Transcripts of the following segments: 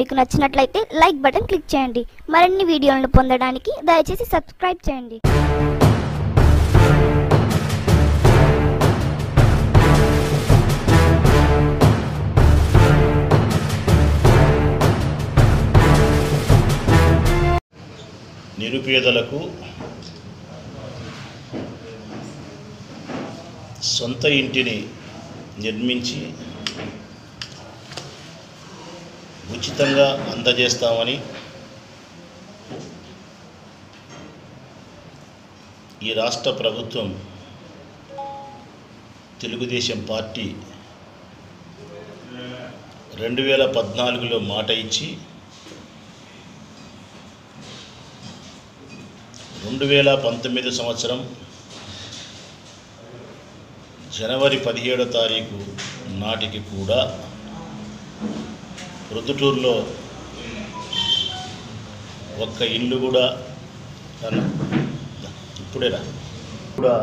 మీకు నచ్చినట్లయితే like button click చేయండి. మరిన్ని వీడియోలను పొందడానికి దయచేసి సబ్స్క్రైబ్ చేయండి. నిరుపేదలకు సొంత ఇంటిని నిర్మించి ఉచితంగా అందజేస్తామని ఈ రాష్ట్ర ప్రభుత్వం తెలుగుదేశం పార్టీ రెండు వేల పద్నాలుగులో మాట ఇచ్చి రెండు వేల పంతొమ్మిది సంవత్సరం జనవరి పదిహేడో తారీఖు నాటికి కూడా ప్రొద్దుటూరులో ఒక్క ఇల్లు కూడా అన్న, ఇప్పుడేరా. కూడా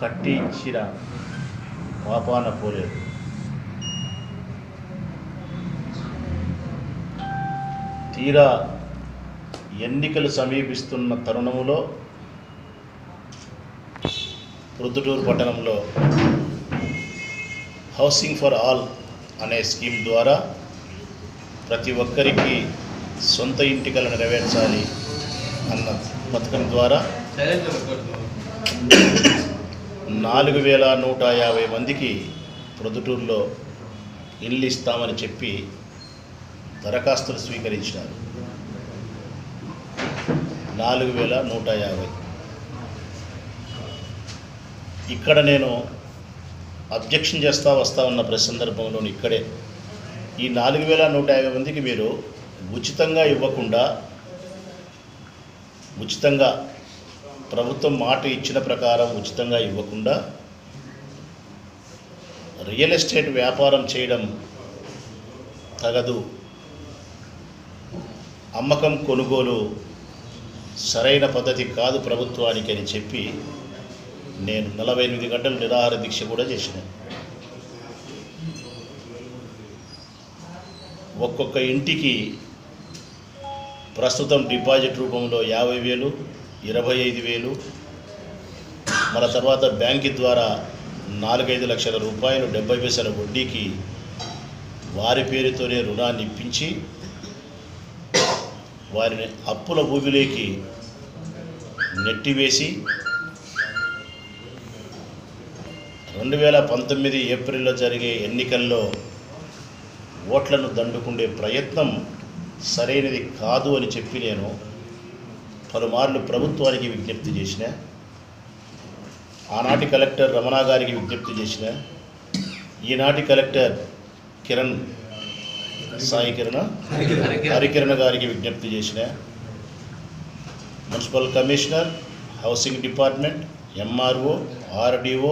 కట్టి ఇచ్చిన పాపాన పోలేదు. తీరా ఎన్నికలు సమీపిస్తున్న తరుణంలో ప్రొద్దుటూరు పట్టణంలో హౌసింగ్ ఫర్ ఆల్ అనే స్కీమ్ ద్వారా ప్రతి ఒక్కరికి సొంత ఇంటికలు నెరవేర్చాలి అన్న పథకం ద్వారా నాలుగు వేల నూట యాభై మందికి ప్రొద్దుటూరులో ఇల్లు ఇస్తామని చెప్పి దరఖాస్తులు స్వీకరించినారు నాలుగు వేల నూట యాభై. ఇక్కడ నేను అబ్జెక్షన్ చేస్తా వస్తా ఉన్న ప్రతి సందర్భంలో ఇక్కడే. ఈ నాలుగు వేల నూట యాభై మందికి మీరు ఉచితంగా ఇవ్వకుండా ఉచితంగా ప్రభుత్వం మాట ఇచ్చిన ప్రకారం ఉచితంగా ఇవ్వకుండా రియల్ ఎస్టేట్ వ్యాపారం చేయడం తగదు. అమ్మకం కొనుగోలు సరైన పద్ధతి కాదు ప్రభుత్వానికి అని చెప్పి నేను నలభై ఎనిమిది గంటలు నిరాహార దీక్ష కూడా చేసిన ఒక్కొక్క ఇంటికి ప్రస్తుతం డిపాజిట్ రూపంలో యాభై వేలు ఇరవై ఐదు వేలు మన తర్వాత బ్యాంకు ద్వారా నాలుగైదు లక్షల రూపాయలు డెబ్బై పైసల వడ్డీకి వారి పేరుతోనే రుణాన్ని ఇప్పించి వారిని అప్పుల ఊబిలోకి నెట్టివేసి రెండు వేల పంతొమ్మిది ఏప్రిల్లో జరిగే ఎన్నికల్లో ఓట్లను దండుకుండే ప్రయత్నం సరైనది కాదు అని చెప్పి నేను పలుమార్లు ప్రభుత్వానికి విజ్ఞప్తి చేసిన ఆనాటి కలెక్టర్ రమణ గారికి విజ్ఞప్తి చేసిన ఈనాటి కలెక్టర్ కిరణ్ సాయి కిరణ హరికిరణ్ గారికి విజ్ఞప్తి చేసిన municipal commissioner housing department MRO RDO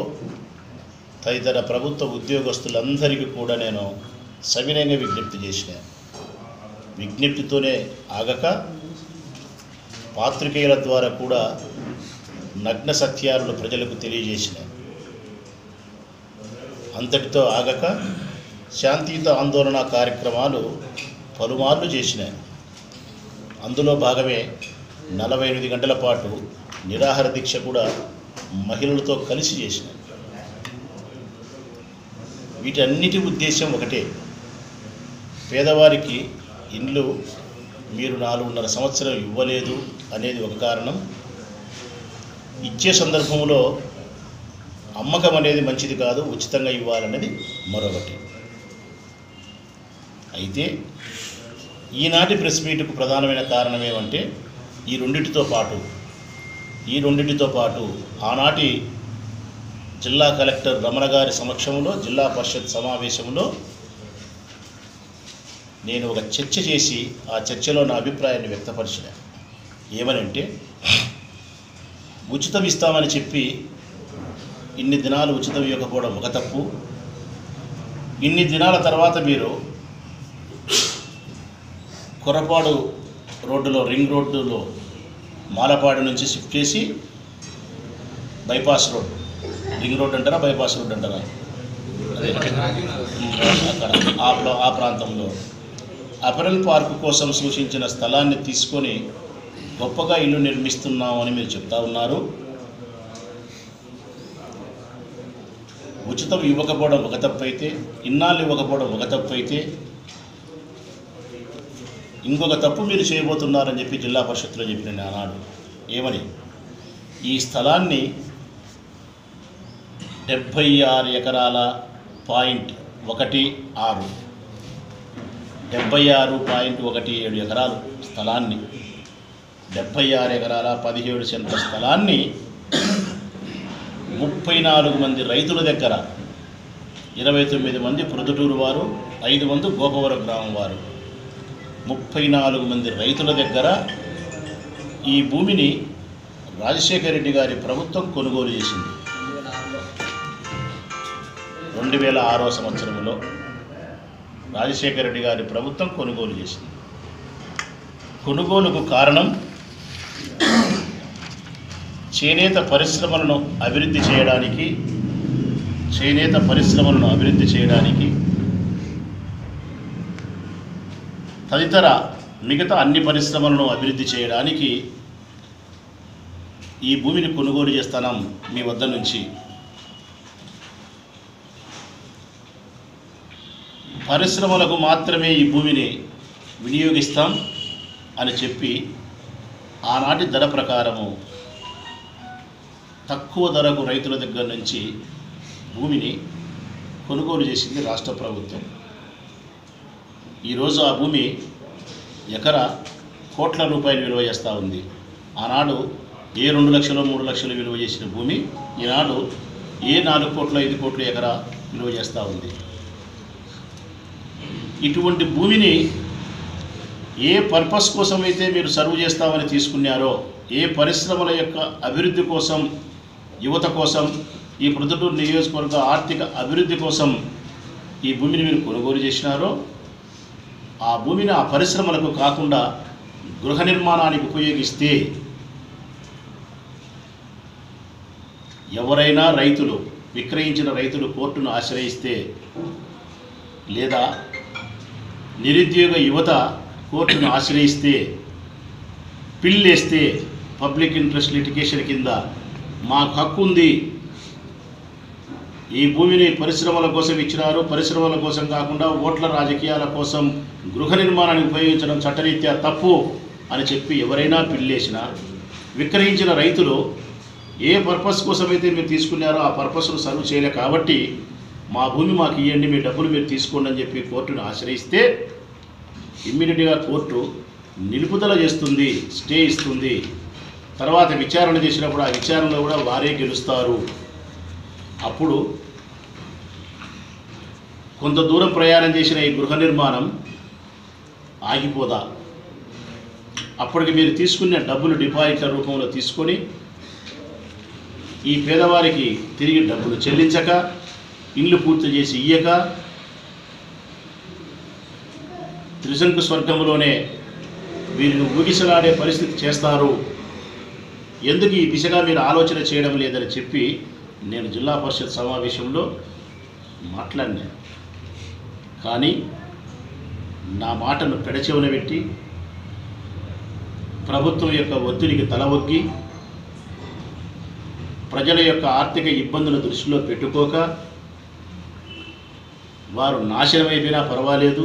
తదితర ప్రభుత్వ ఉద్యోగస్తులందరికీ కూడా నేను సవినయంగా విజ్ఞప్తి చేసిన. విజ్ఞప్తితోనే ఆగక పాత్రికేయుల ద్వారా కూడా నగ్న సత్యాలను ప్రజలకు తెలియజేసిన. అంతటితో ఆగక శాంతియుత ఆందోళన కార్యక్రమాలు పలుమార్లు చేసిన. అందులో భాగమే నలభై ఎనిమిది గంటల పాటు నిరాహార దీక్ష కూడా మహిళలతో కలిసి చేసిన. వీటన్నిటి ఉద్దేశం ఒకటే. పేదవారికి ఇండ్లు మీరు నాలుగున్నర సంవత్సరం ఇవ్వలేదు అనేది ఒక కారణం. ఇచ్చే సందర్భంలో అమ్మకం అనేది మంచిది కాదు ఉచితంగా ఇవ్వాలనేది మరొకటి. అయితే ఈనాటి ప్రెస్ మీట్కు ప్రధానమైన కారణం ఏమంటే ఈ రెండింటితో పాటు ఈ రెండింటితో పాటు ఆనాటి జిల్లా కలెక్టర్ రమణ గారి సమక్షంలో జిల్లా పరిషత్ సమావేశంలో నేను ఒక చర్చ చేసి ఆ చర్చలో నా అభిప్రాయాన్ని వ్యక్తపరిచిన. ఏమనంటే ఉచితం ఇస్తామని చెప్పి ఇన్ని దినాలు ఉచితం ఇవ్వకపోవడం ఒక తప్పు. ఇన్ని దినాల తర్వాత మీరు కొరపాడు రోడ్డులో రింగ్ రోడ్డులో మాలపాడు నుంచి షిఫ్ట్ చేసి బైపాస్ రోడ్డు రింగ్ రోడ్ అంటారా బైపాస్ రోడ్ అంటారా? అక్కడ ఆ ప్రాంతంలో. అపరల్ పార్క్ కోసం సూచించిన స్థలాన్ని తీసుకొని గొప్పగా ఇల్లు నిర్మిస్తున్నామని మీరు చెప్తా ఉన్నారు. ఉచితం ఇవ్వకపోవడం ఒక తప్పు అయితే ఇన్నాళ్ళు ఇవ్వకపోవడం ఒక తప్పు అయితే ఇంకొక తప్పు మీరు చేయబోతున్నారని చెప్పి జిల్లా పరిషత్లో చెప్పిన ఆనాడు. ఏమని? ఈ స్థలాన్ని డెబ్భై ఆరు ఎకరాల పాయింట్ ఒకటి ఆరు. డెబ్భై ఆరు పాయింట్ ఒకటి ఏడు ఎకరాలు స్థలాన్ని. డెబ్భై ఆరు ఎకరాల పదిహేడు సెంట్ల స్థలాన్ని ముప్పై నాలుగు మంది రైతుల దగ్గర ఇరవై తొమ్మిది మంది ప్రొద్దుటూరు వారు ఐదు మంది గోపవరం గ్రామం వారు. ముప్పై నాలుగు మంది రైతుల దగ్గర ఈ భూమిని రాజశేఖర రెడ్డి గారి ప్రభుత్వం కొనుగోలు చేసింది. రెండు వేల ఆరో సంవత్సరంలో రాజశేఖర రెడ్డి గారి ప్రభుత్వం కొనుగోలు చేసింది. కొనుగోలుకు కారణం చేనేత పరిశ్రమలను అభివృద్ధి చేయడానికి చేనేత పరిశ్రమలను అభివృద్ధి చేయడానికి తదితర మిగతా అన్ని పరిశ్రమలను అభివృద్ధి చేయడానికి ఈ భూమిని కొనుగోలు చేస్తున్నాం మీ వద్ద నుంచి పరిశ్రమలకు మాత్రమే ఈ భూమిని వినియోగిస్తాం అని చెప్పి ఆనాటి ధర ప్రకారము తక్కువ ధరకు రైతుల దగ్గర నుంచి భూమిని కొనుగోలు చేసింది రాష్ట్ర ప్రభుత్వం. ఈరోజు ఆ భూమి ఎకరా కోట్ల రూపాయలు విలువ చేస్తూ ఉంది. ఆనాడు ఏ రెండు లక్షలు మూడు లక్షలు విలువ చేసిన భూమి ఈనాడు ఏ నాలుగు కోట్ల ఐదు కోట్ల ఎకరా విలువ చేస్తూ ఉంది. ఇటువంటి భూమిని ఏ పర్పస్ కోసం అయితే మీరు సర్వ్ చేస్తామని తీసుకున్నారో ఏ పరిశ్రమల యొక్క అభివృద్ధి కోసం యువత కోసం ఈ ప్రొద్దుటూరు నియోజకవర్గ ఆర్థిక అభివృద్ధి కోసం ఈ భూమిని మీరు కొనుగోలు చేసినారో ఆ భూమిని ఆ పరిశ్రమలకు కాకుండా గృహ నిర్మాణానికి ఉపయోగిస్తే ఎవరైనా రైతులు విక్రయించిన రైతులు కోర్టును ఆశ్రయిస్తే లేదా నిరుద్యోగ యువత కోర్టును ఆశ్రయిస్తే పిల్లేస్తే పబ్లిక్ ఇంట్రెస్ట్ లిటిగేషన్ కింద మాకు హక్కు ఉంది. ఈ భూమిని పరిశ్రమల కోసం ఇచ్చినారు. పరిశ్రమల కోసం కాకుండా ఓట్ల రాజకీయాల కోసం గృహ నిర్మాణానికి ఉపయోగించడం చట్టరీత్యా తప్పు అని చెప్పి ఎవరైనా పిల్లేసినా విక్రయించిన రైతులు ఏ పర్పస్ కోసం అయితే మీరు తీసుకున్నారో ఆ పర్పస్ను సర్వ్ చేయలే కాబట్టి మా భూమి మాకు ఇవ్వండి మీ డబ్బులు మీరు తీసుకోండి అని చెప్పి కోర్టును ఆశ్రయిస్తే ఇమ్మీడియట్గా కోర్టు నిలుపుదల చేస్తుంది స్టే ఇస్తుంది. తర్వాత విచారణ చేసినప్పుడు ఆ విచారణలో కూడా వారే గెలుస్తారు. అప్పుడు కొంత దూరం ప్రయాణం చేసిన ఈ గృహ నిర్మాణం ఆగిపోదా? అప్పటికి మీరు తీసుకున్న డబ్బులు డిపాజిట్ల రూపంలో తీసుకొని ఈ పేదవారికి తిరిగి డబ్బులు చెల్లించక ఇల్లు పూర్తి చేసి ఇయ్యక త్రిశంకు స్వర్గంలోనే వీరిని ఊగిసలాడే పరిస్థితి చేస్తారు. ఎందుకు ఈ దిశగా మీరు ఆలోచన చేయడం లేదని చెప్పి నేను జిల్లా పరిషత్ సమావేశంలో మాట్లాడినాను కానీ నా మాటను పెడచెవున పెట్టి ప్రభుత్వం యొక్క ఒత్తిడికి తల ప్రజల యొక్క ఆర్థిక ఇబ్బందులు దృష్టిలో పెట్టుకోక వారు నాశనమైపోయినా పర్వాలేదు.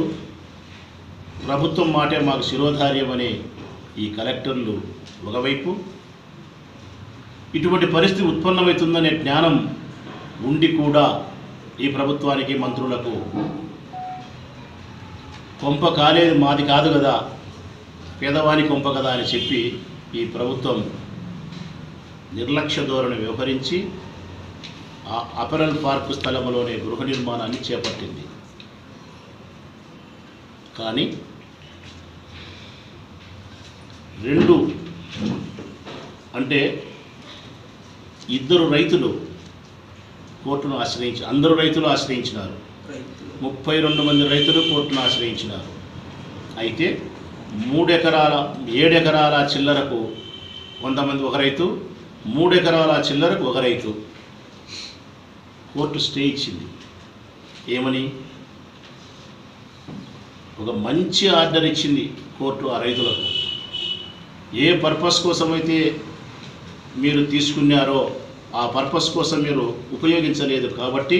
ప్రభుత్వం మాటే మాకు శిరోధార్యమని ఈ కలెక్టర్లు ఒకవైపు. ఇటువంటి పరిస్థితి ఉత్పన్నమవుతుందనే జ్ఞానం ఉండి కూడా ఈ ప్రభుత్వానికి మంత్రులకు కొంప కాలేదు మాది కాదు కదా పేదవాని కొంప కదా అని చెప్పి ఈ ప్రభుత్వం నిర్లక్ష్య ధోరణి వ్యవహరించి ఆ అపరల్ పార్కు స్థలంలోనే గృహ నిర్మాణాన్ని చేపట్టింది. కానీ రెండు అంటే ఇద్దరు రైతులు కోర్టును ఆశ్రయించి అందరూ రైతులు ఆశ్రయించినారు. ముప్పై రెండు మంది రైతులు కోర్టును ఆశ్రయించినారు. అయితే మూడెకరాల ఏడెకరాల చిల్లరకు కొంతమంది ఒక రైతు మూడెకరాల చిల్లరకు ఒక రైతు. కోర్టు స్టే ఇచ్చింది. ఏమని? ఒక మంచి ఆర్డర్ ఇచ్చింది కోర్టు ఆ రైతులకు. ఏ పర్పస్ కోసమైతే మీరు తీసుకున్నారో ఆ పర్పస్ కోసం మీరు ఉపయోగించలేదు కాబట్టి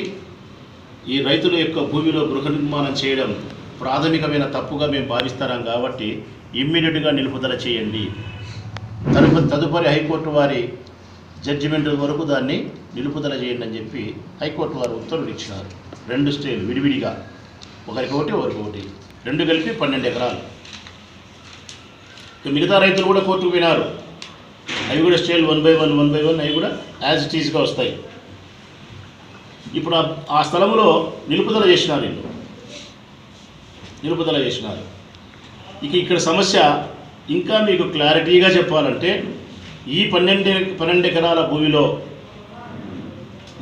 ఈ రైతుల యొక్క భూమిలో గృహ నిర్మాణం చేయడం ప్రాథమికమైన తప్పుగా మేము భావిస్తున్నాం కాబట్టి ఇమ్మీడియట్గా నిలుపుదల చేయండి. తదుపరి తదుపరి హైకోర్టు వారి జడ్జిమెంట్ వరకు దాన్ని నిలుపుదల చేయండి అని చెప్పి హైకోర్టు వారు ఉత్తర్వులు ఇచ్చినారు. రెండు స్టేలు విడివిడిగా. ఒకరికి ఒకటి ఒకరికి ఒకటి. రెండు కలిపి పన్నెండు ఎకరాలు. ఇక మిగతా రైతులు కూడా కోర్టుకు వినారు అవి కూడా స్టేలు one by one one by one అవి కూడా యాజ్ ఇట్ ఈజ్గా వస్తాయి. ఇప్పుడు ఆ- ఆ స్థలంలో నిలుపుదల చేసినారు వీళ్ళు. నిలుపుదల చేసినారు. ఇక ఇక్కడ సమస్య ఇంకా మీకు క్లారిటీగా చెప్పాలంటే ఈ పన్నెండు పన్నెండు ఎకరాల భూమిలో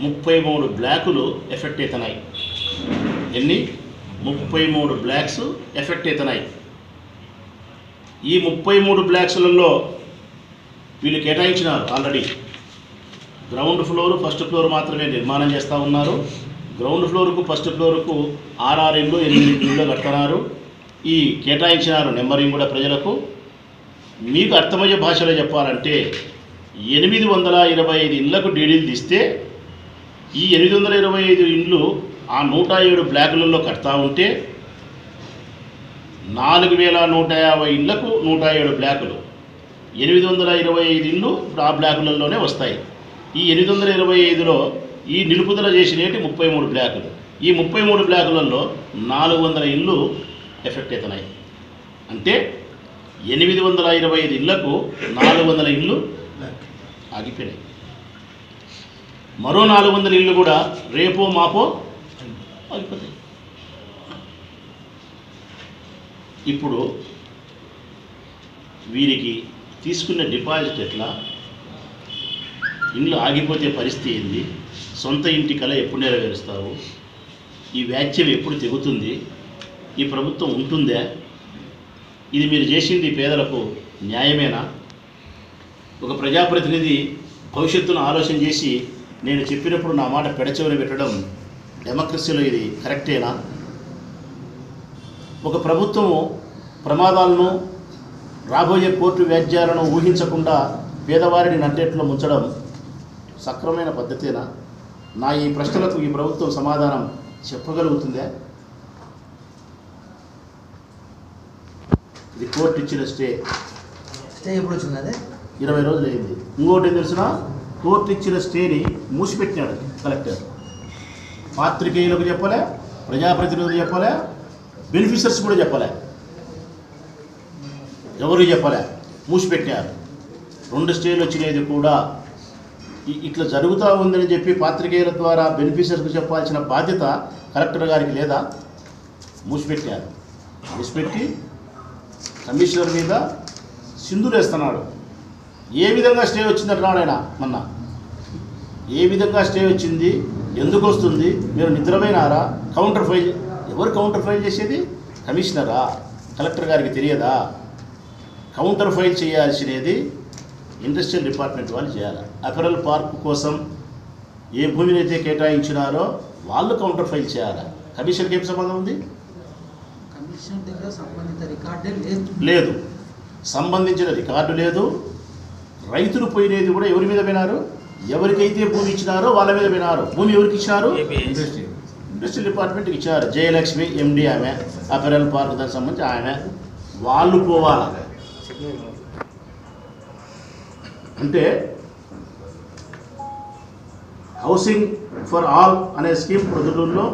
ముప్పై మూడు బ్లాకులు ఎఫెక్ట్ అవుతున్నాయి ఎన్ని? ముప్పై మూడు బ్లాక్స్ ఎఫెక్ట్ అవుతున్నాయి ఈ ముప్పై మూడు బ్లాక్స్లలో వీళ్ళు కేటాయించినారు already. Ground floor first floor మాత్రమే నిర్మాణం చేస్తూ ఉన్నారు. గ్రౌండ్ ఫ్లోర్కు ఫస్ట్ ఫ్లోర్కు ఆర్ఆర్ ఇళ్ళు ఎనిమిది ఇళ్ళు కడుతున్నారు. ఈ కేటాయించినారు నెంబరింగ్ కూడా ప్రజలకు. మీకు అర్థమయ్యే భాషలో చెప్పాలంటే ఎనిమిది వందల ఇరవై ఐదు ఇళ్ళకు డీడీలు తీస్తే ఈ ఎనిమిది వందల ఇరవై ఐదు ఇండ్లు ఆ నూట ఏడు బ్లాకులలో కడతా ఉంటే నాలుగు వేల నూట యాభై ఇళ్ళకు నూట ఏడు బ్లాకులు ఎనిమిది వందల ఇరవై ఐదు ఇళ్ళు ఇప్పుడు ఆ బ్లాకులలోనే వస్తాయి. ఈ ఎనిమిది వందల ఇరవై ఐదులో ఈ నిలుపుదల చేసినవి ముప్పై మూడు బ్లాకులు ఈ ముప్పై మూడు బ్లాకులలో నాలుగు వందల ఇళ్ళు ఎఫెక్ట్ అవుతున్నాయి. అంటే ఎనిమిది వందల ఇరవై ఐదు ఇళ్ళకు నాలుగు వందల ఇళ్ళు ఆగిపోయినాయి. మరో నాలుగు వందల ఇళ్ళు కూడా రేపో మాపో ఆగిపోతాయి. ఇప్పుడు వీరికి తీసుకున్న డిపాజిట్ ఎట్లా? ఇండ్లు ఆగిపోతే పరిస్థితి ఏంది? సొంత ఇంటి కళ ఎప్పుడు నెరవేరుస్తావు? ఈ వ్యాజ్యం ఎప్పుడు తెగుతుంది? ఈ ప్రభుత్వం ఉంటుందా? ఇది మీరు చేసింది పేదలకు న్యాయమేనా? ఒక ప్రజాప్రతినిధి భవిష్యత్తును ఆలోచన చేసి నేను చెప్పినప్పుడు నా మాట పెడచెవిన పెట్టడం డెమోక్రసీలో ఇది కరెక్టేనా? ఒక ప్రభుత్వము ప్రమాదాలను రాబోయే కోర్టు వ్యాజ్యాలను ఊహించకుండా పేదవారిని నట్టేట్లో ముంచడం సక్రమైన పద్ధతేనా? నా ఈ ప్రశ్నలకు ఈ ప్రభుత్వం సమాధానం చెప్పగలుగుతుందా? ఇది కోర్టు ఇచ్చిన స్టే. స్టే ఎప్పుడు వచ్చింది అదే? ఇరవై రోజులు అయింది. ఇంకోటి ఏం తెలిసిన? కోర్టు ఇచ్చిన స్టేని మూసిపెట్టినాడు కలెక్టర్. పాత్రికేయులకు చెప్పలే ప్రజాప్రతినిధులు చెప్పలే బెనిఫిషర్స్ కూడా చెప్పలే. ఎవరు చెప్పలే? మూసిపెట్టారు రెండు స్టేలు వచ్చినది కూడా ఇట్లా జరుగుతూ ఉందని చెప్పి పాత్రికేయుల ద్వారా బెనిఫిషర్స్కి చెప్పాల్సిన బాధ్యత కలెక్టర్ గారికి లేదా? మూసిపెట్టారు మూసిపెట్టి కమిషనర్ మీద సింధులేస్తున్నాడు. ఏ విధంగా స్టే వచ్చిందంటున్నాడు ఆయన మొన్న? ఏ విధంగా స్టే వచ్చింది? ఎందుకు వస్తుంది? మీరు నిద్రపోయినారా? కౌంటర్ ఫైల్ ఎవరు కౌంటర్ ఫైల్ చేసేది? కమిషనరా? కలెక్టర్ గారికి తెలియదా? కౌంటర్ ఫైల్ చేయాల్సినది ఇండస్ట్రియల్ డిపార్ట్మెంట్ వాళ్ళు చేయాలి. అపెరల్ పార్క్ కోసం ఏ భూమిని అయితే కేటాయించినారో వాళ్ళు కౌంటర్ ఫైల్ చేయాలి. కమిషన్కి ఏం సంబంధం ఉంది? కమిషన్ దగ్గర సంబంధిత రికార్డే లేదు. లేదు. సంబంధించిన రికార్డు లేదు. రైతులు పోయినది కూడా ఎవరి మీద పోయినారు? ఎవరికైతే భూమి ఇచ్చినారో వాళ్ళ మీద పోయినారు. భూమి ఎవరికి ఇచ్చినారు? ఇండస్ట్రియల్ డిపార్ట్మెంట్కి ఇచ్చారు. జయలక్ష్మి ఎండి ఆమె అపెరల్ పార్క్ దానికి సంబంధించి ఆమె. వాళ్ళు పోవాలా? అంటే హౌసింగ్ ఫర్ ఆల్ అనే స్కీమ్ ప్రజలలో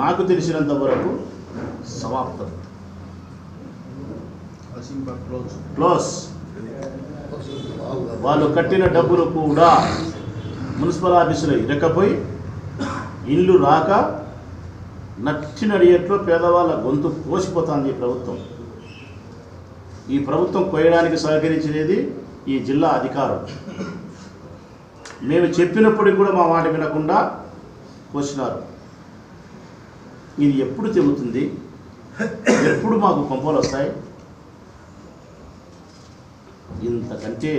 నాకు తెలిసినంత వరకు సమాప్తం. క్లోజ్ వాళ్ళు కట్టిన డబ్బులు కూడా మున్సిపల్ ఆఫీసులో. ఇరకపోయి ఇల్లు రాక నచ్చిన రేట్లో పేదవాళ్ళ గొంతు కోసిపోతుంది ఈ ప్రభుత్వం. ఈ ప్రభుత్వం కోయడానికి సహకరించినది ఈ జిల్లా అధికారం. మేము చెప్పినప్పటికి కూడా మా మాట వినకుండా కోసినారు. ఇది ఎప్పుడు తెగుతుంది ఎప్పుడు మాకు పంపలు వస్తాయి? ఇంతకంటే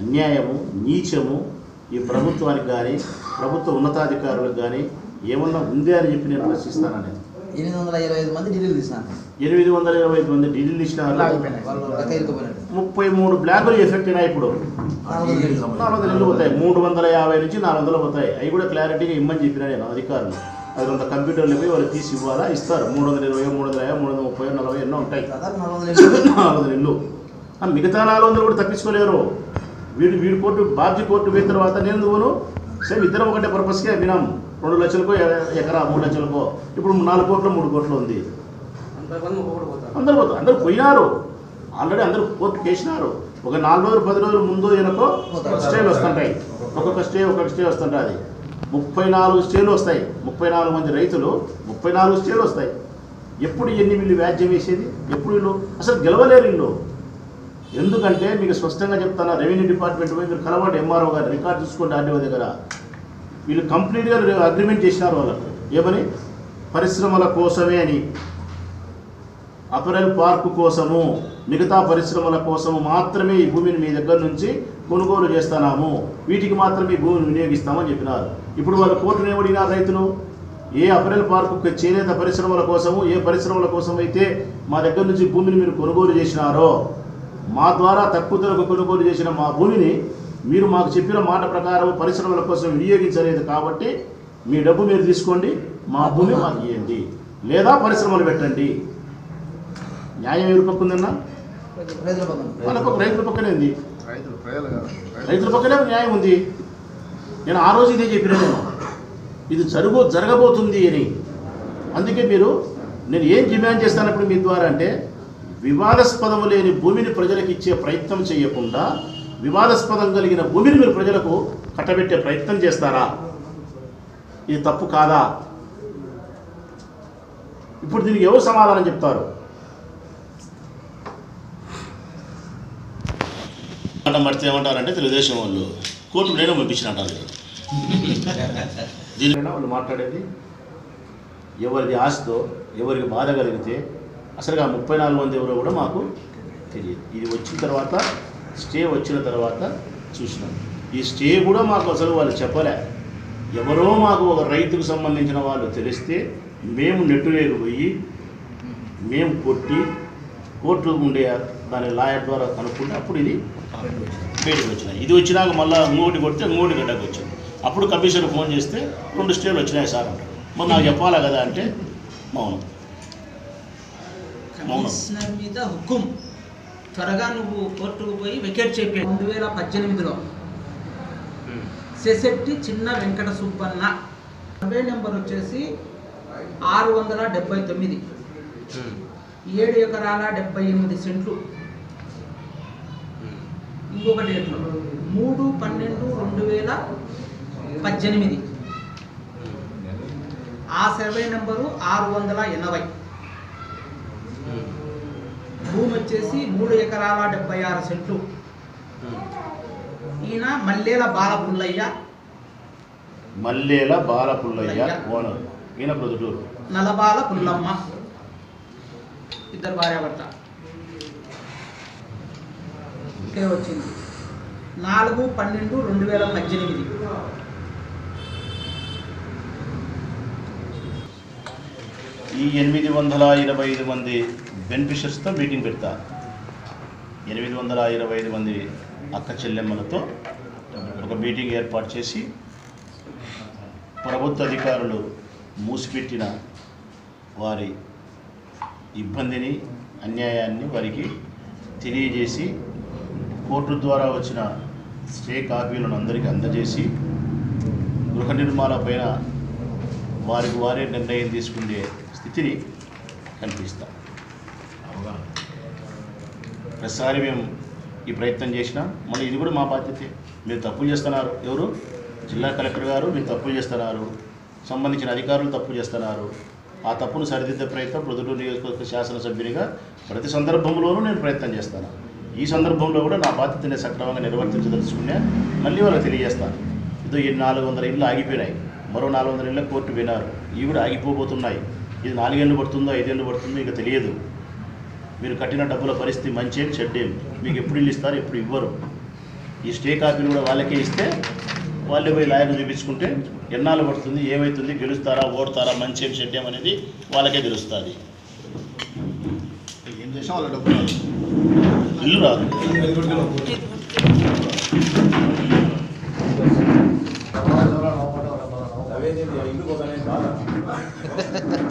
అన్యాయము నీచము ఈ ప్రభుత్వానికి కానీ ప్రభుత్వ ఉన్నతాధికారులకు కానీ ఏమన్నా ఉంది అని చెప్పి నేను ప్రశ్నిస్తాననేది ఎనిమిది వందల ఇరవై ఐదు మంది ఢిల్లీలో తీసినారు. ఎనిమిది వందల ఇరవై ఐదు మంది లెక్క ఇరుక్కుపోయినట్టు ముప్పై మూడు బ్లాకులు ఎఫెక్ట్ అయినాయి ఇప్పుడు. నాలుగు వందల ఇల్లు పోతాయి? మూడు వందల యాభై నుంచి నాలుగు వందలు పోతాయి. అవి కూడా క్లారిటీగా ఇమ్మని చెప్పినా నేను అధికారులు. అది కొంత కంప్యూటర్లు పోయి వాళ్ళు తీసి ఇవ్వాలా? ఇస్తారు. మూడు వందల ఇరవై మూడు వందల యాభై మూడు వందల ముప్పై నలభై ఎన్నో ఉంటాయి. నాలుగు వందల ఇల్లు. మిగతా నాలుగు వందలు కూడా తప్పించుకోలేరు. వీడు వీడి కోర్టు బాబ్జీ కోర్టు పోయిన తర్వాత నేను నువ్వును సేమ్ ఇద్దరం ఒకటే పర్పస్కే వినాం రెండు లక్షలకో ఎకరా మూడు లక్షలకో. ఇప్పుడు నాలుగు కోట్లు మూడు కోట్లు ఉంది. అందరూ పోతారు. అందరూ పోయినారు ఆల్రెడీ అందరూ కోర్టు కేసినారు. ఒక నాలుగు రోజులు పది రోజులు ముందు వెనకో స్టేలు వస్తుంటాయి. ఒక్కొక్క స్టే ఒక్కొక్క స్టే వస్తుంటుంది ముప్పై నాలుగు స్టేలు వస్తాయి. ముప్పై నాలుగు మంది రైతులు ముప్పై నాలుగు స్టేలు వస్తాయి. ఎప్పుడు ఎన్ని వీళ్ళు వ్యాజ్యం వేసేది? ఎప్పుడు వీళ్ళు అసలు గెలవలేరు వీళ్ళు ఎందుకంటే మీకు స్పష్టంగా చెప్తాను రెవెన్యూ డిపార్ట్మెంట్ పోయి మీరు కలవండి ఎంఆర్ఓ గారు రికార్డ్ చూసుకోండి ఆర్డీఓ దగ్గర. వీళ్ళు కంప్లీట్గా అగ్రిమెంట్ చేసినారు వాళ్ళకు. ఏమని? పరిశ్రమల కోసమే అని. అపరల్ పార్కు కోసము మిగతా పరిశ్రమల కోసము మాత్రమే ఈ భూమిని మీ దగ్గర నుంచి కొనుగోలు చేస్తున్నాము. వీటికి మాత్రమే ఈ భూమిని వినియోగిస్తామని చెప్పినారు. ఇప్పుడు వాళ్ళు కోర్టును ఏమడిగినారు రైతులు? ఏ అపరల్ పార్కు చేనేత పరిశ్రమల కోసము ఏ పరిశ్రమల కోసం అయితే మా దగ్గర నుంచి భూమిని మీరు కొనుగోలు చేసినారో మా ద్వారా తక్కువ ధరకు కొనుగోలు చేసిన మా భూమిని మీరు మాకు చెప్పిన మాట ప్రకారం పరిశ్రమల కోసం వినియోగించలేదు కాబట్టి మీ డబ్బు మీరు తీసుకోండి మా భూమి మాకు ఇవ్వండి లేదా పరిశ్రమలు పెట్టండి. న్యాయం ఎవరి పక్క ఉందన్నా? రైతుల వాళ్ళ పక్క రైతుల పక్కనే ఉంది. రైతులు రైతుల పక్కనే న్యాయం ఉంది. నేను ఆ రోజు ఇదే చెప్పిన నేను ఇది జరుగు జరగబోతుంది అని. అందుకే మీరు నేను ఏం డిమాండ్ చేస్తానప్పుడు మీ ద్వారా అంటే వివాదాస్పదము లేని భూమిని ప్రజలకు ఇచ్చే ప్రయత్నం చేయకుండా వివాదాస్పదం కలిగిన భూమిని మీరు ప్రజలకు కట్టబెట్టే ప్రయత్నం చేస్తారా? ఇది తప్పు కాదా? ఇప్పుడు దీనికి ఎవరు సమాధానం చెప్తారు? మడితే ఏమంటారంటే తెలుగుదేశం వాళ్ళు కోర్టు నేను పంపించిన అంటారు దీనికైనా వాళ్ళు మాట్లాడేది? ఎవరిది ఆశతో ఎవరికి బాధ కలిగితే అసలుగా ముప్పై నాలుగు మంది ఎవరో కూడా మాకు తెలియదు. ఇది వచ్చిన తర్వాత స్టే వచ్చిన తర్వాత చూసినాం. ఈ స్టే కూడా మాకు అసలు వాళ్ళు చెప్పలే. ఎవరో మాకు ఒక రైతుకు సంబంధించిన వాళ్ళు తెలిస్తే మేము నెట్టు పోయి మేము కొట్టి కోర్టు ఉండే దాని లాయర్ ద్వారా కనుక్కుంటే అప్పుడు ఇది బయటకు వచ్చినాయి. ఇది వచ్చినాక మళ్ళీ ఇంకోటి కొడితే ఇంకోటి గడ్డకు వచ్చింది. అప్పుడు కమిషనర్ ఫోన్ చేస్తే రెండు స్టేలు వచ్చినాయి సార్ అంటారు. మరి నాకు చెప్పాలా కదా అంటే మౌనం. కమిషనర్ మీద హుకుం. త్వరగా నువ్వు కోర్టుకు పోయి వెకేట్ చెప్పి రెండు వేల పద్దెనిమిదిలో సెసెట్టి చిన్న వెంకట సుబ్బన్న. సర్వే నెంబర్ వచ్చేసి ఆరు వందల డెబ్బై తొమ్మిది. ఏడు ఎకరాల డెబ్బై ఎనిమిది సెంట్లు. ఇంకొక డేట్లో మూడు పన్నెండు రెండు వేల పద్దెనిమిది ఆ సర్వే నెంబరు ఆరు వందల ఎనభై. భూమి వచ్చేసి మూడు ఎకరాల డెబ్బై ఆరు సెంట్లు. ఈయన మల్లేల బాలపుల్లయ్య. మల్లేల బాలపుల్లయ్య ఓనర్. ఈయన ప్రొద్దుటూరు. నలబాల పుల్లమ్మ. ఇద్దరు భార్యాభర్త. ఇదే వచ్చింది. నాలుగు పన్నెండు రెండు వేల పద్దెనిమిది. ఈ ఎనిమిది వందల ఇరవై ఐదు మంది బెనిఫిషర్స్తో మీటింగ్ పెడతా. ఎనిమిది వందల ఇరవై ఐదు మంది అక్క చెల్లెమ్మలతో ఒక మీటింగ్ ఏర్పాటు చేసి ప్రభుత్వ అధికారులు మూసిపెట్టిన వారి ఇబ్బందిని అన్యాయాన్ని వారికి తెలియజేసి కోర్టు ద్వారా వచ్చిన స్టే కాపీలను అందరికీ అందజేసి గృహ నిర్మాణ పైన వారికి వారే నిర్ణయం తీసుకుంటే స్థితిని కల్పిస్తాం ప్రతిసారి మేము ఈ ప్రయత్నం చేసినా మళ్ళీ ఇది కూడా మా బాధ్యతే. మీరు తప్పులు చేస్తున్నారు. ఎవరు? జిల్లా కలెక్టర్ గారు మీరు తప్పులు చేస్తున్నారు. సంబంధించిన అధికారులు తప్పు చేస్తున్నారు. ఆ తప్పును సరిదిద్దే ప్రయత్నం ప్రొద్దుటూరు నియోజకవర్గ శాసనసభ్యునిగా ప్రతి సందర్భంలోనూ నేను ప్రయత్నం చేస్తాను. ఈ సందర్భంలో కూడా నా బాధ్యతని సక్రమంగా నిర్వర్తించదలుచుకునే మళ్ళీ వాళ్ళకి తెలియజేస్తాను. ఇదో ఈ నాలుగు వందల ఇళ్ళు ఆగిపోయినాయి. మరో నాలుగు వందల ఇళ్ళ కోర్టు వినారు ఇవి కూడా ఆగిపోబోతున్నాయి. ఇది నాలుగేళ్ళు పడుతుందో ఐదేళ్ళు పడుతుందో ఇక తెలియదు. మీరు కట్టిన డబ్బుల పరిస్థితి మంచి మంచేం చెడ్డేం మీకు ఎప్పుడు ఇల్లు ఇస్తారు ఎప్పుడు ఇవ్వరు. ఈ స్టే కాపీలు కూడా వాళ్ళకే ఇస్తే వాళ్ళు పోయి లాయర్ చూపించుకుంటే ఎన్నాళ్ళు పడుతుంది ఏమవుతుంది గెలుస్తారా ఓడతారా మంచేం చెడ్డేం అనేది వాళ్ళకే తెలుస్తుంది. వాళ్ళ ఇల్లు రాదు.